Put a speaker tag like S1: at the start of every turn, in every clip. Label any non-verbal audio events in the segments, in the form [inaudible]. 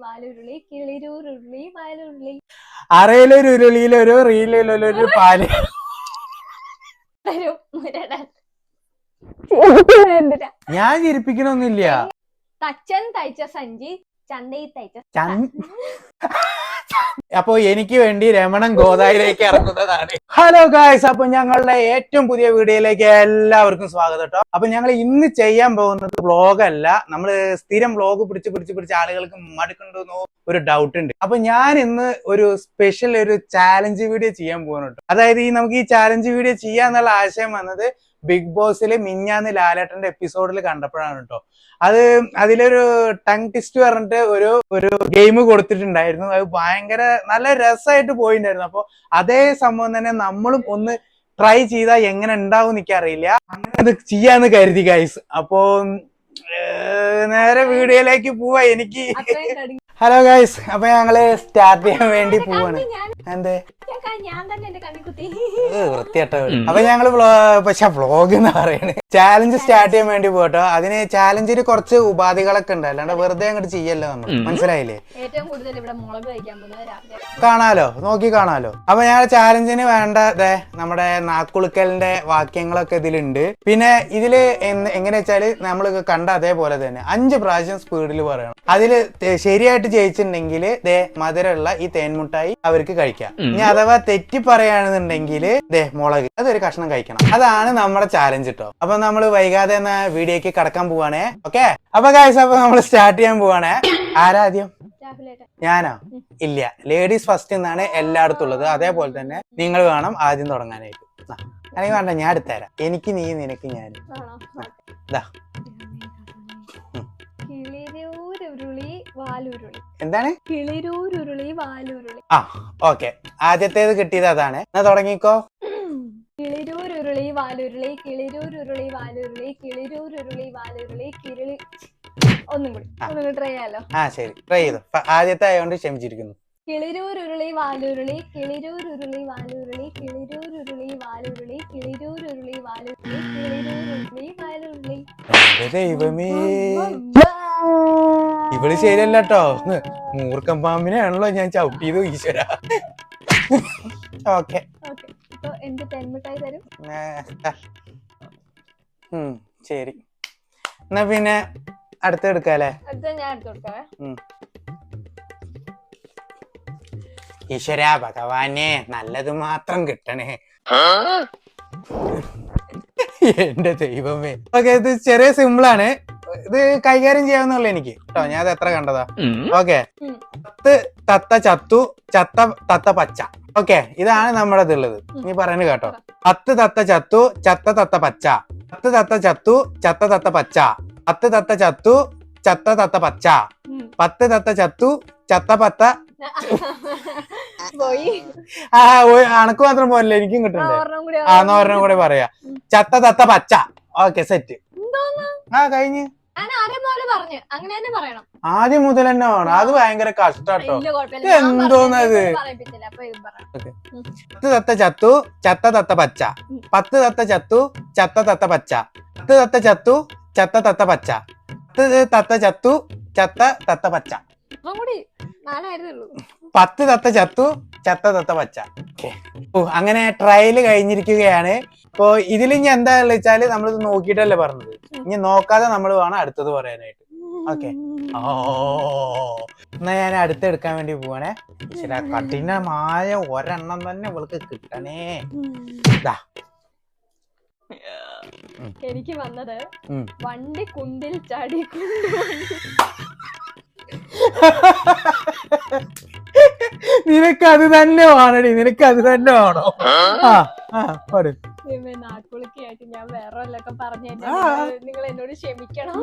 S1: വാലുരുളി കിളിരൂരുരുളി വാലുരുളി
S2: അറയിലൊരു ഉരുളിയിലൊരു റീലിലൊരു പാൽ.
S1: തരും മുരടൻ. [laughs]
S2: ഞാൻ ചിരിപ്പിക്കണൊന്നുമില്ല.
S1: തച്ചൻ തയ്ച്ച സഞ്ചി ചന്തയിൽ തയ്ച്ച [laughs]
S2: അപ്പൊ എനിക്ക് വേണ്ടി രമണൻ ഗോദായിലേക്ക് ഇറങ്ങുന്നതാണ്. [laughs] ഹലോ ഗായ്സ് അപ്പൊ ഞങ്ങളുടെ ഏറ്റവും പുതിയ വീഡിയോയിലേക്ക് എല്ലാവർക്കും സ്വാഗതം കേട്ടോ. അപ്പൊ ഞങ്ങൾ ഇന്ന് ചെയ്യാൻ പോകുന്നത് വ്ളോഗ് അല്ല നമ്മൾ സ്ഥിരം വ്ളോഗ് പിടിച്ച് പിടിച്ച് പിടിച്ച് ആളുകൾക്ക് മടുക്കണ്ടോ ഒരു ഡൗട്ട് ഉണ്ട്. അപ്പൊ ഞാൻ ഇന്ന് ഒരു സ്പെഷ്യൽ ഒരു ചാലഞ്ച് വീഡിയോ ചെയ്യാൻ പോകുന്നുണ്ട് അതായത് ഈ നമുക്ക് ഈ ചാലഞ്ച് വീഡിയോ ചെയ്യാന്നുള്ള ആശയം വന്നത് ബിഗ് ബോസിൽ മിഞ്ഞാന്ന് ലാലേട്ടന്റെ എപ്പിസോഡിൽ കണ്ടപ്പോഴാണ് കേട്ടോ. അത് അതിലൊരു ടങ് ടിസ്റ്റ് പറഞ്ഞിട്ട് ഒരു ഒരു ഗെയിം കൊടുത്തിട്ടുണ്ടായിരുന്നു. അത് ഭയങ്കര നല്ല രസമായിട്ട് പോയിട്ടുണ്ടായിരുന്നു അപ്പൊ അതേ സംഭവം തന്നെ നമ്മളും ഒന്ന് ട്രൈ ചെയ്താൽ എങ്ങനെ ഉണ്ടാവും എനിക്കറിയില്ല അങ്ങനെ അത് ചെയ്യാന്ന് കരുതി ഗൈസ് അപ്പോ നേരെ വീഡിയോയിലേക്ക് പോവാ എനിക്ക്. ഹലോ ഗൈസ് അപ്പൊ ഞങ്ങൾ സ്റ്റാർട്ട് ചെയ്യാൻ വേണ്ടി പോവാണ്. എന്തേ?
S1: ഞാൻ- ഞാൻ തന്നെ എന്റെ കണ്ണി കുത്തി
S2: വൃത്തിയട്ടോ അപ്പൊ ഞങ്ങൾ പക്ഷെ വ്ളോഗ് എന്ന് പറയണേ. ചാലഞ്ച് സ്റ്റാർട്ട് ചെയ്യാൻ വേണ്ടി പോട്ടോ അതിന് ചാലഞ്ചിന് കുറച്ച് ഉപാധികളൊക്കെ ഉണ്ട്. അല്ലാണ്ട് വെറുതെ അങ്ങോട്ട് ചെയ്യല്ലോ നമ്മൾ മനസ്സിലായില്ലേ?
S1: ഏറ്റവും കൂടുതൽ ഇവിടെ മുളക് കഴിക്കാൻ പോകുന്നത് രാവിലെ.
S2: കാണാലോ? നോക്കി കാണാലോ. അപ്പൊ ഞാൻ ചാലഞ്ചിന് വേണ്ട ദേ നമ്മുടെ നാക്കുളുക്കലിന്റെ വാക്യങ്ങളൊക്കെ ഇതിലുണ്ട്. പിന്നെ ഇതിൽ എങ്ങനെ വെച്ചാൽ നമ്മൾ കണ്ട അതേപോലെ തന്നെ അഞ്ച് പ്രാവശ്യം സ്പീഡിൽ പറയണം. അതിൽ ശരിയായിട്ട് ജയിച്ചിട്ടുണ്ടെങ്കിൽ ദേ മധുരമുള്ള ഈ തേൻമുട്ടായി അവർക്ക് കഴിക്കാം. ഇനി അഥവാ തെറ്റി പറയുകയാണെന്നുണ്ടെങ്കിൽ ദേ മുളക് അതൊരു കഷ്ണം കഴിക്കണം. അതാണ് നമ്മുടെ ചാലഞ്ച് കേട്ടോ അപ്പൊ നമ്മൾ വൈകാതെ എന്ന വീഡിയോക്ക് കടക്കാൻ പോവാണേ? ഓക്കെ അപ്പൊ കാഴ്ച അപ്പൊ നമ്മൾ സ്റ്റാർട്ട് ചെയ്യാൻ പോവാണേ. ആരാദ്യം? ഞാനോ? ഇല്ല. ലേഡീസ് ഫസ്റ്റ് എന്നാണ് എല്ലായിടത്തും ഉള്ളത്. അതേപോലെ തന്നെ നിങ്ങൾ വേണം ആദ്യം തുടങ്ങാനായിട്ട്. അല്ലെങ്കിൽ വേണ്ട ഞാൻ എടുത്തുതരാം. എനിക്ക് നീ നിനക്ക് ഞാൻ
S1: ഇതാ വാലുരുളി.
S2: എന്താണ്?
S1: കിളിരൂരുരുളി വാലുരുളി.
S2: ആ ഓക്കെ. ആദ്യത്തേത് കിട്ടിയത് അതാണ്. എന്നാ തുടങ്ങിക്കോ.
S1: കിളിരൂരുരുളി വാലുരുളി കിളിരൂരുരുളി വാലുരുളി കിളിരൂരുരുളി വാലുരുളി കിളി ഒന്നും കൂടി. ഒന്നും കൂടി ട്രൈ ചെയ്യാലോ.
S2: ആ ശരി. ട്രൈ ചെയ്തു. ആദ്യത്തെ ആയതുകൊണ്ട് ക്ഷമിച്ചിരിക്കുന്നു.
S1: കിളിരൂരുരുളി വാലുരുളി കിളിരൂരുരുളി വാലുരുളി കിളിരൂരുരുളി വാലുരുളി കിളിരൂരുരുളി വാലുരുളി കിളിരൂരുരുളി വാലുരുളി.
S2: എന്റെ ദൈവമേ. ഇവൾ ശരിയല്ല കേട്ടോ മൂർക്കം പാമ്പിനെയാണല്ലോ ഞാൻ ചവിട്ടിയത് ഈശ്വര. ഓക്കെ.
S1: ഓക്കെ. ഇപ്പൊ എന്ത് തെന്മിട്ടായി തരും?
S2: ശരി. എന്നാ പിന്നെ അടുത്ത എടുക്കാല്ലേ
S1: അടുത്ത ഞാൻ കൊടുക്കാവേ.
S2: ഈശ്വര ഭഗവാനെ നല്ലത് മാത്രം കിട്ടണേ. എന്റെ ദൈവമേ. ഓക്കെ ഇത് ചെറിയ സിമ്പിളാണ് ഇത് കൈകാര്യം ചെയ്യാവുന്നുള്ളൂ എനിക്ക്. കേട്ടോ ഞാൻ അത് എത്ര കണ്ടതാ? ഓക്കെ തത്ത് തത്ത ചത്തു ചത്ത തത്ത പച്ച. ഓക്കെ ഇതാണ് നമ്മുടെ ഇതുള്ളത്. നീ പറയുന്നത് കേട്ടോ. പത്ത് തത്ത ചത്തു ചത്ത തത്ത പച്ച. പത്ത് തത്ത ചത്തു ചത്ത തത്ത പച്ച. പത്ത് തത്ത ചത്തു ചത്ത തത്ത പച്ച. പത്ത് തത്ത ചത്തു ചത്ത പത്ത. [laughs] ആ അണക്ക് മാത്രം പോരല്ലോ എനിക്കും കിട്ടണ്ടേ? ആ എന്നാ ഒരെണ്ണം കൂടെ പറയാ. ചത്ത തത്ത പച്ച. ഓക്കെ സെറ്റ് ആ കഴിഞ്ഞ്.
S1: ആദ്യം
S2: മുതൽ തന്നെ വേണം. അത് ഭയങ്കര കഷ്ടാട്ടോ
S1: എന്തോന്നത്
S2: പത്ത് തത്ത ചത്തു. ചത്ത തത്ത പച്ച. പത്ത് തത്ത ചത്തു. ചത്ത തത്ത പച്ച. പത്ത് തത്ത ചത്തു. ചത്ത തത്ത പച്ച. പത്ത് തത്ത ചത്തു. ചത്ത തത്ത പച്ച.
S1: ഒന്നും കൂടി നാലായിരുന്നേ ഉള്ളൂ
S2: പത്ത് തത്ത ചത്തു ചത്ത തത്ത പച്ച. ഓ അങ്ങനെ ട്രയൽ കഴിഞ്ഞിരിക്കുകയാണ്. ഇപ്പോ ഇതിൽ ഇനി എന്താ വെച്ചാൽ നമ്മളിത് നോക്കിയിട്ടല്ലേ പറഞ്ഞത്. ഇനി നോക്കാതെ നമ്മൾ വേണം അടുത്തത് പറയാനായിട്ട്. ഓക്കെ. ഓ എന്നാ ഞാൻ അടുത്ത് എടുക്കാൻ വേണ്ടി പോവാണേ. ശരി കഠിനമായ ഒരെണ്ണം തന്നെ ഇവൾക്ക് കിട്ടണേ.
S1: എനിക്ക് വന്നത് വണ്ടി കുണ്ടിൽ ചാടി.
S2: നിനക്ക് അത് തന്നെ വേണടി നിനക്ക് അത് തന്നെ വേണോ. ആ? ആ പാടും
S1: ഞാൻ വേറെ പറഞ്ഞു. നിങ്ങൾ എന്നോട് ക്ഷമിക്കണം.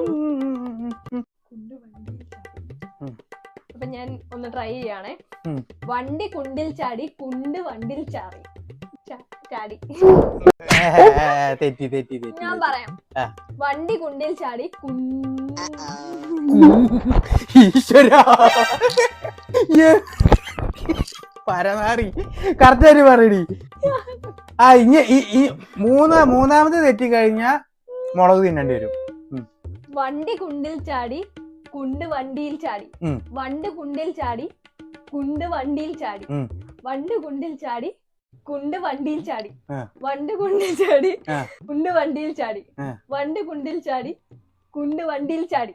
S1: അപ്പൊ ഞാൻ ഒന്ന് ട്രൈ ചെയ്യാണേ. വണ്ടി കുണ്ടിൽ ചാടി കുണ്ട് വണ്ടിൽ ചാടി. ചാടി
S2: തെറ്റി തെറ്റി തെറ്റി
S1: ഞാൻ പറയാം. വണ്ടി കുണ്ടിൽ ചാടി കുണ്ട്
S2: ഈശ്വര. [laughs] പരമാറി. കറക്റ്റ് പറയടി. ആ ഇനി ഈ മൂന്ന് മൂന്നാമത് തെറ്റി കഴിഞ്ഞാ മുളക് തിന്നേണ്ടി വരും.
S1: വണ്ടി കുണ്ടിൽ ചാടി കുണ്ട് വണ്ടിയിൽ ചാടി. വണ്ട് കുണ്ടിൽ ചാടി കുണ്ട് വണ്ടിയിൽ ചാടി. വണ്ട് കുണ്ടിൽ ചാടി കുണ്ട് വണ്ടിയിൽ ചാടി. വണ്ട് കുണ്ടിൽ ചാടി കുണ്ട് വണ്ടിയിൽ ചാടി. വണ്ട് കുണ്ടിൽ ചാടി കുണ്ട് വണ്ടിയിൽ ചാടി.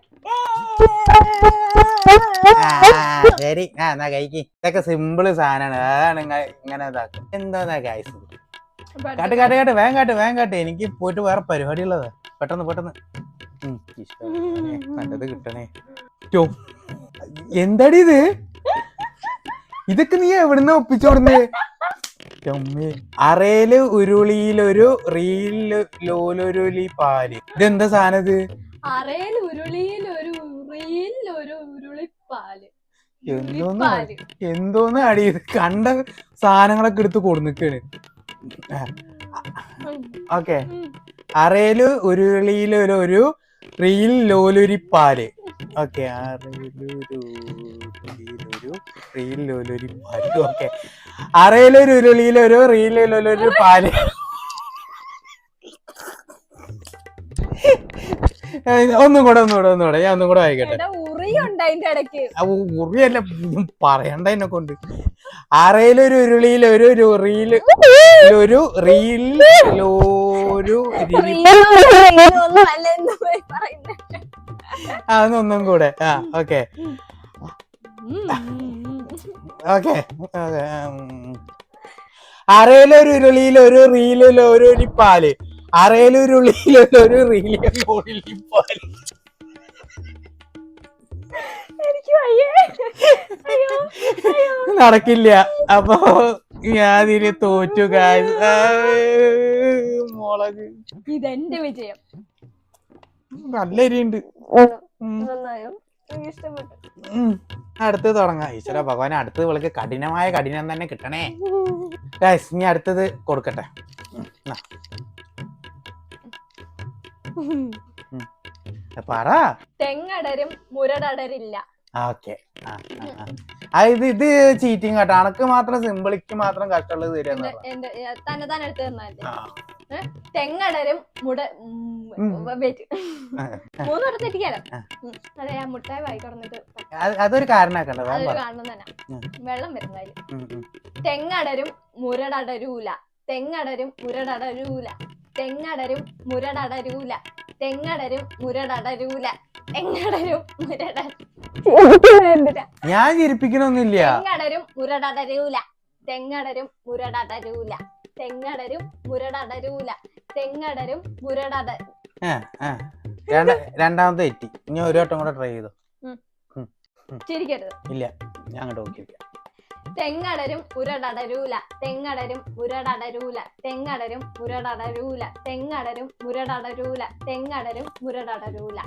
S2: ശരി. ആ എന്നാ കഴിക്ക്. ഇതൊക്കെ സിമ്പിൾ സാധനമാണ്. അതാണ് ഇങ്ങ- ഇങ്ങനെ ഇതാക്കും. എന്താ ഗൈസ് കാട്ട് കാട്ട് കാട്ട്. വേഗം കാട്ട് വേഗം കാട്ട്. എനിക്ക് പോയിട്ട് വേറെ പരിപാടി ഉള്ളത് പെട്ടെന്ന് പെട്ടെന്ന്. ഉം, ഇഷ്ടം. നല്ലത് കിട്ടണേ. ടോ, എന്താടി ഇത്? ഇതൊക്കെ നീ എവിടുന്ന ഒപ്പിച്ചോടുന്നേ ചമ്മേ. അറയിൽ ഉരുളിയിലൊരു റീലിൽ ലോലൊരുളി പാൽ. ഇതെന്താ സാധനം ഇത്?
S1: അറയിൽ ഉരുളിയിൽ ഒരു ഉറിയിൽ ഒരു ഉരുളിപ്പാൽ.
S2: എന്തോന്ന് എന്തോന്ന് അടി കണ്ട സാധനങ്ങളൊക്കെ എടുത്ത് കൊടുന്നിക്കാണ്. ഓക്കെ. അറയിൽ ഉരുളിയിലൊരു ഒരു റീൽ ലോലുരിപ്പാൽ. ഓക്കെ അറയിലൊരു റീൽ ലോലുരിപ്പാൽ. ഓക്കെ. അറയിലൊരു ഉരുളിയിലൊരു റീൽ ലോലൊരു പാൽ ഒന്നും കൂടെ ഒന്നും കൂടെ ഒന്നും കൂടെ. ഞാൻ ഒന്നും കൂടെ വായിക്കട്ടെ
S1: എടാ ഉണ്ട് അതിന്റെ ഇടയ്ക്ക്.
S2: ആ ഉ- ഉറിയല്ല പറയണ്ട എന്നെ കൊണ്ട്. അറയിലൊരു ഉരുളിയിൽ ഒരു ഒരു റീൽ ഒരു റീൽ ഒരു. അതൊന്നും കൂടെ. ആ ഓക്കെ.
S1: ഉം.
S2: ഓക്കെ അറയിലൊരു ഉരുളിയിൽ ഒരു റീലിൽ ഒരു ഒരു പാൽ. അറയിലൊരു ഉരുളിയിൽ ഒരു റീലിൽ
S1: ബോളിൽ
S2: നടക്കില്ല. അപ്പൊ ഞാൻ ഇതിൽ തോറ്റു. മുളക്
S1: ഇതെന്റെ വിജയം.
S2: നല്ല എരിയുണ്ട്. അടുത്ത് തുടങ്ങാം. ഈശ്വര ഭഗവാൻ അടുത്ത് വിളിക്ക് കഠിനമായ കഠിനം തന്നെ കിട്ടണേ. ഇനി അടുത്തത് കൊടുക്കട്ടെ. പറ.
S1: തെങ്ങടരും മുരടടരില്ല
S2: ഓക്കെ. ഇത് ഇത് ചീറ്റിംഗ് കേട്ടോ. അണക്ക് മാത്രം സിമ്പിളിക്ക് മാത്രം കഷ്ടമുള്ളത് തരുന്ന
S1: തന്നെ തന്നെ എടുത്ത് തന്നല്ലേ തെങ്ങടരും മുട മൂന്നോട്ട് തെറ്റിക്കാലോ?
S2: ആ.
S1: അതെ ഞാൻ മുട്ടായി വായി തുറന്നിട്ട്
S2: അതൊരു കാരണാക്കണ്ട വേഗം
S1: അതൊരു
S2: പറ
S1: തന്നെ. വെള്ളം വരുന്നതിൽ. തെങ്ങടരും മുരടടരൂല. തെങ്ങടരും മുരടടരൂല. തെങ്ങടരും മുരടടരൂല. തെങ്ങടരും മുരടടരൂല. തെങ്ങടരും മുരട
S2: ഞാൻ ചിരിപ്പിക്കണൊന്നുമില്ല.
S1: തെങ്ങടരും മുരടടരൂല. തെങ്ങടരും മുരടടരൂല. തെങ്ങടരും മുരടടരൂല. തെങ്ങടരും മുരടട.
S2: രണ്ടാമത്തെ തെറ്റി. ഇനി ഒരു വട്ടം കൂടെ ട്രൈ ചെയ്തു.
S1: ചിരിക്കരുത്.
S2: ഇല്ല ഞാൻ അങ്ങോട്ട് നോക്കി
S1: തെങ്ങടരും ഉരടടരൂല തെങ്ങടരും ഉരടടരൂല തെങ്ങടരും ഉരടടരൂല തെങ്ങടരും ഉരടടരൂല തെങ്ങടരും ഉരടടരൂല.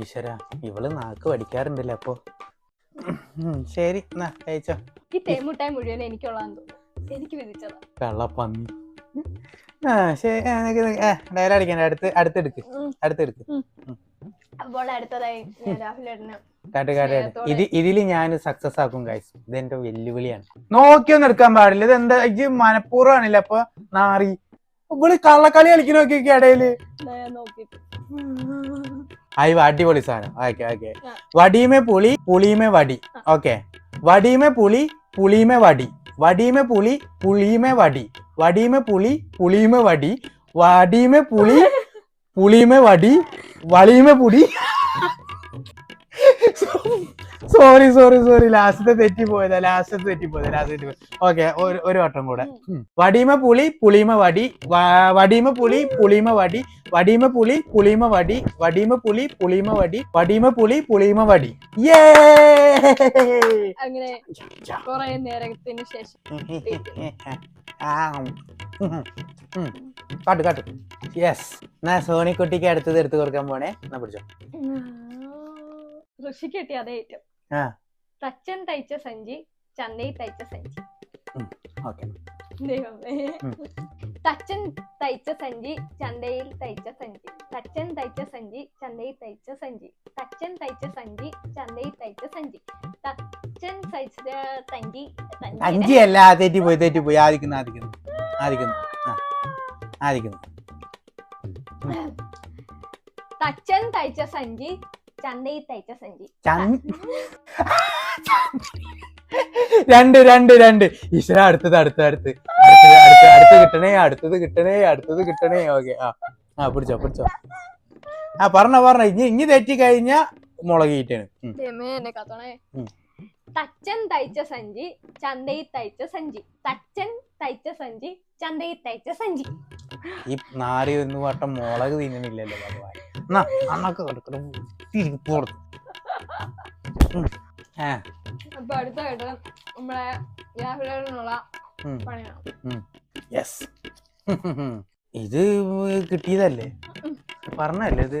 S2: ഈശ്വര ഇവൾ നാക്ക് പഠിക്കാറുണ്ടല്ലേ അപ്പൊ? ശരി കഴിച്ചോ.
S1: ഈ തേമുട്ടായി മുഴുവൻ എനിക്കുള്ളതാന്ന് തോന്നുന്നു. എനിക്ക് വിധിച്ചതാ.
S2: കള്ളപ്പന്നി. ആ ശരി ഡയലോഗ് അടിക്കണ്ട. അടുത്ത് അടുത്തെടുക്ക്. അടുത്തെടുക്ക്.
S1: അപ്പോൾ അടുത്തതായി ഞാൻ രാഹുലേട്ടന്
S2: കാട്ട് കാട്ട് കാട്ട്. ഇത് ഇതിൽ ഞാൻ സക്സസ് ആക്കും ഗൈസ് ഇതെന്റെ വെല്ലുവിളിയാണ്. നോക്കിയൊന്നും എടുക്കാൻ പാടില്ല. ഇത് എന്താ ഇത് മനഃപൂർവമാണില്ല? അപ്പൊ നാറി. ഇവൾ കള്ളക്കളി കളിക്കുന്ന നോക്കിയൊക്കെ ഇടയിൽ.
S1: ഞാൻ നോക്കിയിട്ട്.
S2: ആയി അടിപൊളി സാധനം. Okay okay.
S1: ആ.
S2: വടിയുമേ പുളി പുളിയുമേ വടി.
S1: ആ.
S2: ഓക്കെ. വടിയുമേ പുളി പുളിയുമേ വടി. വടിയുമേ പുളി പുളിയുമേ വടി. വടിയുമേ പുളി പുളിയുമേ വടി. വടിയുമേ പുളി പുളിയുമേ വടി വളിയുമേ പുടി. സോറി സോറി സോറി ലാസ്റ്റത്തെ തെറ്റി പോയതാ ലാസ്റ്റത്തെ തെറ്റി പോയതാ ലാസ്റ്റ് തെറ്റി പോയത് ഓക്കെ ഒരു വട്ടം കൂടെ. വടിമ പുളി പുളിമ വടി വടിമ പുളി പുളിമ വടി വടിമ പുളി പുളിമ വടി വടിമ പുളി പുളിമ വടി വടിമ പുളി പുളിമ വടി. യേ
S1: അങ്ങനെ കുറെ നേരത്തിന് ശേഷം
S2: കാട്ടു കാട്ടു. യെസ് എന്നാ സോണിക്കുട്ടിക്ക് അടുത്തത് എടുത്തു കൊടുക്കാൻ പോണേ. എന്നാ പിടിച്ചോ.
S1: ഋഷി കിട്ടി അതേ ഏറ്റവും. തച്ചൻ തയ്ച്ച സഞ്ചി ചന്തയിൽ തയ്ച്ച സഞ്ചി.
S2: ഓക്കെ.
S1: ദൈവമേ. തച്ചൻ തയ്ച്ച സഞ്ചി ചന്തയിൽ തയ്ച്ച സഞ്ചി. തച്ചൻ തയ്ച്ച സഞ്ചി ചന്തയിൽ തയ്ച്ച സഞ്ചി. തച്ചൻ തയ്ച്ച സഞ്ചി ചന്തയിൽ തയ്ച്ച സഞ്ചി. തച്ചൻ തയ്ച്ച സഞ്ചി സഞ്ചി
S2: അല്ല തെറ്റി പോയി തെറ്റി പോയി ആദിക്കുന്നു. ആദിക്കുന്നു. ആദിക്കുന്നു. ആദിക്കുന്നു
S1: തച്ചൻ തയ്ച്ച സഞ്ചി ചന്തയിൽ തയ്ച്ച സഞ്ചി.
S2: രണ്ട് രണ്ട് രണ്ട്. ഈശ്വര അടുത്തത് അടുത്തത് അടുത്ത് അടുത്ത് അടുത്ത് കിട്ടണേ അടുത്തത് കിട്ടണേ അടുത്തത് കിട്ടണേ. ഓക്കെ ആ ആ പിടിച്ചോ പിടിച്ചോ. ആ പറഞ്ഞോ പറഞ്ഞോ. ഇനി ഇനി തെറ്റി കഴിഞ്ഞ
S1: കാത്തോണേ. തച്ചൻ തയ്ച്ച സഞ്ചി ചന്തയിൽ തയ്ച്ച സഞ്ചി. തച്ചൻ തയ്ച്ച സഞ്ചി ചന്തയിൽ തയ്ച്ച സഞ്ചി.
S2: ഈ നാരി ഒന്ന് വട്ടം മുളക് തിന്നണില്ലല്ലോ ഭഗവാൻ. അണ്ണൊക്കെ കൊടുക്കണം
S1: അപ്പൊ അടുത്തായിട്ട് നമ്മളെ ഗ്രാഫിലുള്ള. പണിയാണ്.
S2: യെസ് [laughs] ഇത് കിട്ടിയതല്ലേ? പറഞ്ഞല്ലേ ഇത്?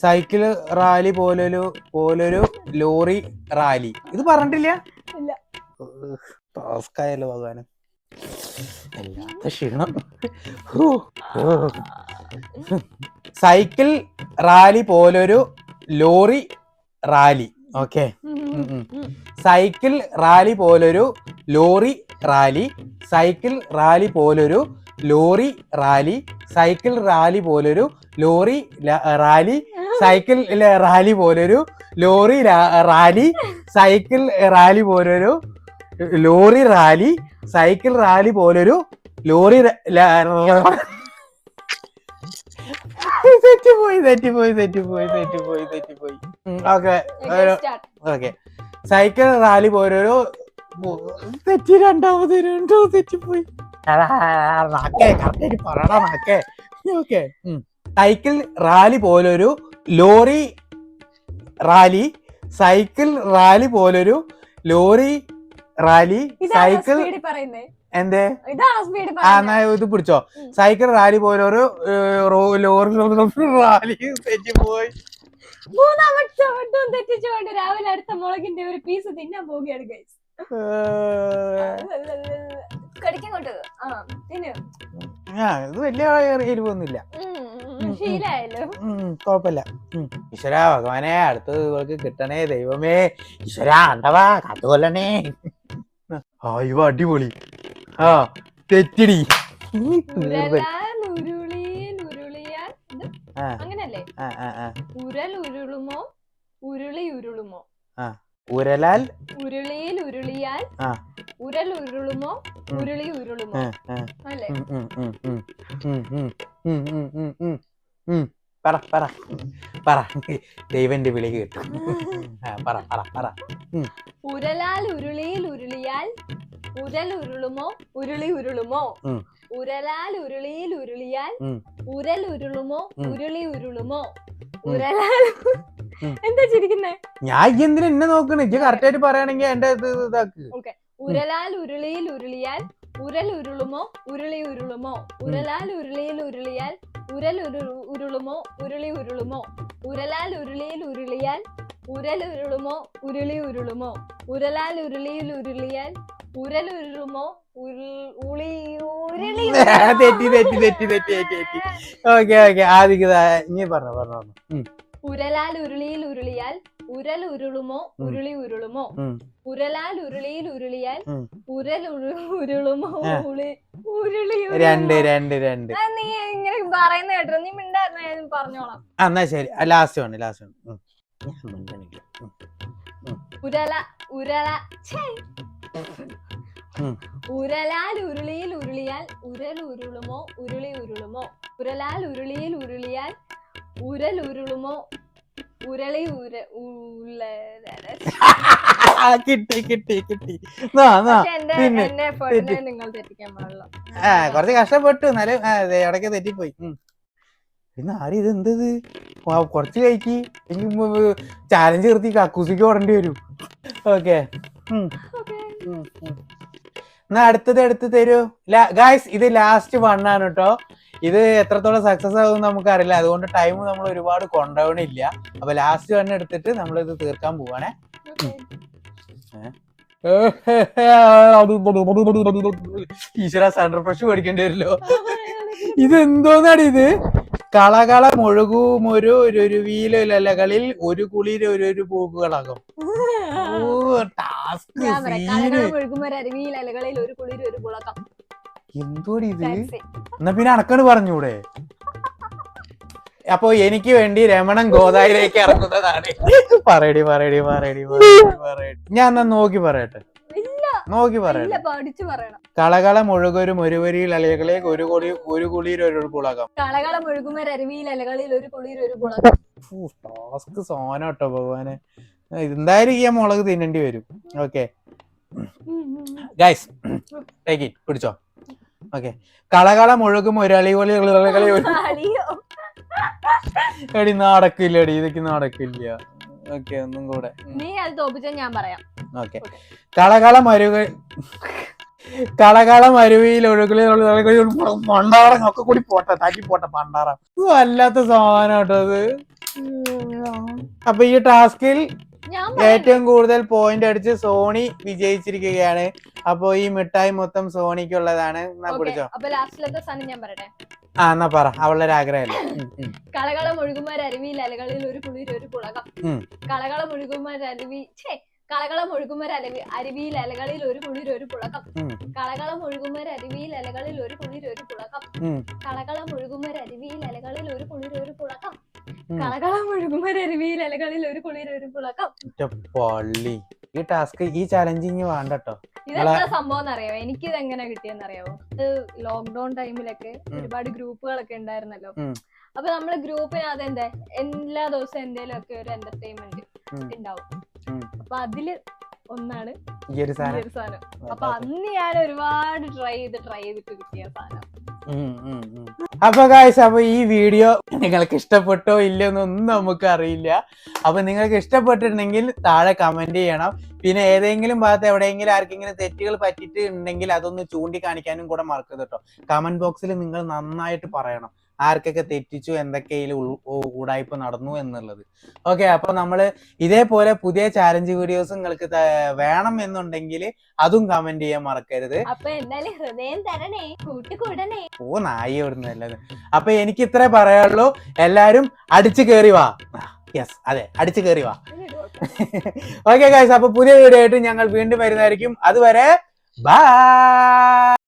S2: സൈക്കിൾ റാലി പോലൊരു പോലൊരു ലോറി റാലി. ഇത് പറഞ്ഞിട്ടില്ല?
S1: ഇല്ല.
S2: ടാസ്ക് ആയല്ലോ ഭഗവാന്. വല്ലാത്ത ക്ഷീണം. സൈക്കിൾ റാലി പോലൊരു lorry rally. Okay. Cycle rally പോലൊരു ലോറി റാലി സൈക്കിൾ റാലി പോലൊരു ലോറി റാലി സൈക്കിൾ റാലി പോലൊരു ലോറി റാലി സൈക്കിൾ റാലി പോലൊരു ലോറി റാലി സൈക്കിൾ റാലി പോലൊരു ലോറി റാലി സൈക്കിൾ റാലി പോലൊരു ലോറി തെറ്റിപ്പോയി തെറ്റിപ്പോയി തെറ്റിപ്പോയി തെറ്റിപ്പോയി തെറ്റിപ്പോയി. ഓക്കെ. ഓക്കെ. സൈക്കിൾ റാലി പോലൊരു മു- തെറ്റി രണ്ടാമത് രണ്ടോ തെറ്റിപ്പോയി. നാക്കേ കറക്റ്റായിട്ട് പറയടാ നാക്കേ ഓക്കെ സൈക്കിൾ റാലി പോലൊരു ലോറി റാലി സൈക്കിൾ റാലി പോലൊരു ലോറി റാലി സൈക്കിൾ എന്തേ? ആ എന്നാ ഇത് പിടിച്ചോ. സൈക്കിൾ റാലി പോലൊരു ലോറി റാലി തെറ്റിപ്പോയി.
S1: മൂന്നാമത്തെ വട്ടം തെറ്റിച്ചുകൊണ്ട് രാവിലെ അടുത്ത മുളകിന്റെ ഒരു പീസ് തിന്നാൻ പോവുകയാണ് ഗൈസ് ആ തിന്നു?
S2: ഇത് വലിയ എരിവൊന്നുമില്ല
S1: ശീലായല്ലോ.
S2: കുഴപ്പമില്ല. ഈശ്വര ഭഗവാനെ അടുത്തത് ഇവൾക്ക് കിട്ടണേ ദൈവമേ. ഈശ്വര അണ്ടവാ കാത്തുകൊല്ലണേ ആ ഇവ അടിപൊളി. ആ തെറ്റിടി.
S1: അങ്ങനല്ലേ. ഉരൽ ഉരുളുമോ? ഉരുളി ഉരുളുമോ?
S2: ഉരലാൽ?
S1: ഉരുളിയിൽ ഉരുളിയാൽ. ഉരൽ ഉരുളുമോ? ഉരുളി ഉരുളുമോ. അല്ലേ?
S2: പറ പറ പറ. ദൈവന്റെ വിളി കേട്ടു. പറ പറ പറ.
S1: ഉരലാൽ ഉരുളിയിൽ ഉരുളിയാൽ ഉരൽ ഉരുളുമോ ഉരുളി ഉരുളുമോ? ഉരലാൽ ഉരുളിയിൽ ഉരുളിയാൽ ഉരൽ ഉരുളുമോ ഉരുളി ഉരുളുമോ? ഉരലാൽ എന്താ ചിരിക്കുന്നേ?
S2: ഞാൻ എന്തിനാ എന്നെ നോക്കണേ? കറക്റ്റ് ആയിട്ട് പറയുകയാണെങ്കിൽ എന്റെ
S1: ഉരലാൽ ഉരുളിയിൽ ഉരുളിയാൽ ഉരൽ ഉരുളുമോ? ഉരുളി ഉരുളുമോ? ഉരലാൽ ഉരുളിയിൽ ഉരുളിയാൽ ഉരൽ ഉരു ഉരുളുമോ? ഉരുളി ഉരുളുമോ? ഉരലാൽ ഉരുളിയിൽ ഉരുളിയാൽ ഉരൽ ഉരുളുമോ? ഉരുളി ഉരുളുമോ? ഉരലാൽ ഉരുളിയിൽ ഉരുളിയാൽ ഉരൽ ഉരുളുമോ? ഉരുൾ- ഉളി ഉരുളി [laughs]
S2: തെറ്റി തെറ്റി തെറ്റി തെറ്റി തെറ്റി. Okay okay. ആദ്യം ഇനി പറഞ്ഞു പറഞ്ഞു പറഞ്ഞു.
S1: ഉരലാൽ ഉരുളിയിൽ ഉരുളിയാൽ ഉരൽ ഉരുളുമോ ഉരുളി ഉരുളുമോ. ഉരലാൽ ഉരുളിയിൽ ഉരുളിയാൽ. ഉരൽ ഉരുളുമോ. ഉളി ഉരുളി
S2: രണ്ട് രണ്ട് രണ്ട്.
S1: നീ ഇങ്ങനെ പറയുന്ന കേട്ടോ നീ മിണ്ടായിരുന്നു? പറഞ്ഞോളാം.
S2: എന്നാ ശരി. ലാസ്റ്റ് ആണ് ലാസ്റ്റ്.
S1: ഉരല ഉരല ഉരലാൽ ഉരുളിയിൽ ഉരുളിയാൽ ഉരൽ ഉരുളുമോ ഉരുളി ഉരുളുമോ? ഉരലാൽ ഉരുളിയിൽ ഉരുളിയാൽ ഉരൽ ഉരുളുമോ? ഉരളി ഉര
S2: കിട്ടി കിട്ടി കിട്ടി. പിന്നെ.
S1: നിങ്ങൾ തെറ്റിക്കാൻ പാടില്ല.
S2: ആ കുറച്ച് കഷ്ടപ്പെട്ടു. എന്നാലും ഇടയ്ക്ക് തെറ്റിപ്പോയി. പിന്നെ ആര് ഇത്? എന്തത് കൊറച്ച് കഴിക്ക്. ചാലഞ്ച് നിർത്തി. കക്കൂസിക്ക് ഓടേണ്ടി വരും. ഓക്കെ. എന്നാ അടുത്തത് എടുത്ത് തരൂ. ഗായ്സ് ഇത് ലാസ്റ്റ് വണ്ണാണ് കേട്ടോ ഇത് എത്രത്തോളം സക്സസ് ആകും നമുക്ക് അറിയില്ല അതുകൊണ്ട് ടൈം നമ്മൾ ഒരുപാട് കൊണ്ടുപോകണില്ല അപ്പൊ ലാസ്റ്റ് തന്നെ എടുത്തിട്ട് നമ്മൾ ഇത് തീർക്കാൻ പോവാണേ. ഈശ്വര സെൻട്രൽ ഫ്രഷ് മേടിക്കേണ്ടി വരുമല്ലോ. ഇത് എന്തോന്നാണ് ഇത്? കളകള മുഴുകും ഒരു രുരുവിയിലകളിൽ ഒരു കുളിയിൽ ഒരു ഒരു പൂക്കുകളാകും [laughs] ഓ ടാസ്ക് സീന്
S1: ഒഴുകുമ്പോ അരുവിയിൽ അലകളിൽ ഒരു കുളിയിൽ ഒരു പുളക്കം.
S2: എന്തോടി ഇത്. എന്നാ പിന്നെ അണക്കണ് പറഞ്ഞൂടെ? അപ്പൊ എനിക്ക് വേണ്ടി രമണൻ ഗോദായിലേക്ക് ഇറങ്ങുന്നതാണ്. പറയടി പറയടി പറയടി ഞാൻ എന്നാ നോക്കി പറയട്ടെ?
S1: ഇല്ല.
S2: നോക്കി
S1: പറയണം.
S2: കളകള മുഴുകൊരു ഒരുവരിയിൽ അലകളെ ഒരു കുളി ഒരു കുളിയിൽ ഒരു കുളകം.
S1: കളകള രരുവിയിൽ അലകളിൽ ഒരു കുളിയിൽ ഒരു കുളകം.
S2: ടാസ്ക് സോന കേട്ടോ ഭഗവാന്. എന്തായാലും ഈ മുളക് തിന്നേണ്ടി വരും. ഓക്കെ ഗൈസ് ടേക്ക് ഇറ്റ് പിടിച്ചോ. ഓക്കെ. കളകള മുഴുകും ഒരളി പോലെ കളി ഒരു
S1: അളിയോ
S2: എടി ഇതൊക്കെ നടക്കില്ല. ഓക്കെ ഒന്നും കൂടെ.
S1: നീ അത് തോപ്പിച്ചാൽ ഞാൻ പറയാം.
S2: ഓക്കെ. കളകള മരുക കളകള മരുവിയിൽ ഒഴുകളി മണ്ടാറം ഒക്കെ കൂടി പോട്ടെ താക്കി പോട്ടെ പണ്ടാറം ഇത് വല്ലാത്ത സാധനം കേട്ടോ അത്. അപ്പൊ ഈ ടാസ്കിൽ ഏറ്റവും കൂടുതൽ പോയിന്റ് അടിച്ച് സോണി വിജയിച്ചിരിക്കുകയാണ്. അപ്പൊ ഈ മിഠായി മൊത്തം സോണിക്കുള്ളതാണ്. പിടിച്ചോ
S1: അപ്പൊ ലാസ്റ്റിലത്തെ സാധനം ഞാൻ പറയട്ടെ?
S2: ആ എന്നാ പറ. അവളുടെ ആഗ്രഹമല്ലേ.
S1: കളകളം ഒഴുകുമ രരുവിയിൽ അലകളിൽ ഒരു കുളിയിൽ ഒരു
S2: പുളകം.
S1: കളകളം ഒഴുകുമ രരുവി ഛേ കളകളം ഒഴുകുമ രലവി അരുവിയിൽ അലകളിൽ ഒരു കുളിർ ഒരു പുളകം. കളകളം ഒഴുകുമ അരുവിയിൽ അലകളിൽ ഒരു കുളിർ ഒരു പുളകം. കളകളം ഒഴുകുമ അരുവിയിൽ അലകളിൽ ഒരു കുളിർ ഒരു പുളകം. കളകളം ഒഴുകുമ അരുവിയിൽ അലകളിൽ ഒരു കുളിർ ഒരു പുളകം.
S2: ഈ ടാസ്ക് ഈ ചലഞ്ചിങ് വേണ്ട കേട്ടോ
S1: ഇതെന്താ സംഭവം അറിയാമോ എനിക്ക് ഇത് എങ്ങനെ കിട്ടിയെന്ന് അറിയാമോ ഇത് ലോക്ക്ഡൌൺ ടൈമിലൊക്കെ ഒരുപാട് ഗ്രൂപ്പുകളൊക്കെ ഉണ്ടായിരുന്നല്ലോ. അപ്പൊ നമ്മൾ ഗ്രൂപ്പിനകത്ത് എന്താ എല്ലാ ദിവസവും എന്തേലും ഒക്കെ ഒരു എന്റർടൈൻമെന്റ് ഉണ്ടാവും. അപ്പൊ അതിൽ ഒന്നാണ്
S2: ഈ ഒരു സാധനം.
S1: അപ്പൊ അന്ന് ഞാൻ ഒരുപാട് ട്രൈ ചെയ്ത് ട്രൈ ചെയ്തിട്ട് കിട്ടിയ സാധനം.
S2: അപ്പൊ ഗായ്സ് അപ്പൊ ഈ വീഡിയോ നിങ്ങൾക്ക് ഇഷ്ടപ്പെട്ടോ ഇല്ലയോ എന്നൊന്നും നമുക്ക് അറിയില്ല. അപ്പൊ നിങ്ങൾക്ക് ഇഷ്ടപ്പെട്ടിട്ടുണ്ടെങ്കിൽ താഴെ കമന്റ് ചെയ്യണം. പിന്നെ ഏതെങ്കിലും ഭാഗത്ത് എവിടെയെങ്കിലും ആർക്കെങ്കിലും തെറ്റുകൾ പറ്റിയിട്ടുണ്ടെങ്കിൽ അതൊന്ന് ചൂണ്ടിക്കാണിക്കാനും കൂടെ മറക്കരുത് കേട്ടോ കമന്റ് ബോക്സിൽ നിങ്ങൾ നന്നായിട്ട് പറയണം. ആർക്കൊക്കെ തെറ്റിച്ചു എന്തൊക്കെ ഇതിൽ ഉടായ്പ നടന്നു എന്നുള്ളത്. ഓക്കെ അപ്പൊ നമ്മൾ ഇതേപോലെ പുതിയ ചാലഞ്ച് വീഡിയോസ് നിങ്ങൾക്ക് വേണം എന്നുണ്ടെങ്കിൽ അതും കമന്റ് ചെയ്യാൻ മറക്കരുത്.
S1: അപ്പൊ എന്തായാലും ഹൃദയം തരണേ കൂട്ടുകൂടണേ.
S2: ഓ നായി എവിടുന്ന് അല്ലത് അപ്പൊ എനിക്ക് ഇത്രേ പറയാനുള്ളൂ. എല്ലാരും അടിച്ചു കേറി വാ. യെസ് അതെ അടിച്ചു കേറി വാ. [laughs] ഓക്കെ ഗൈസ് അപ്പൊ പുതിയ വീഡിയോ ആയിട്ട് ഞങ്ങൾ വീണ്ടും വരുന്നതായിരിക്കും. അതുവരെ ബൈ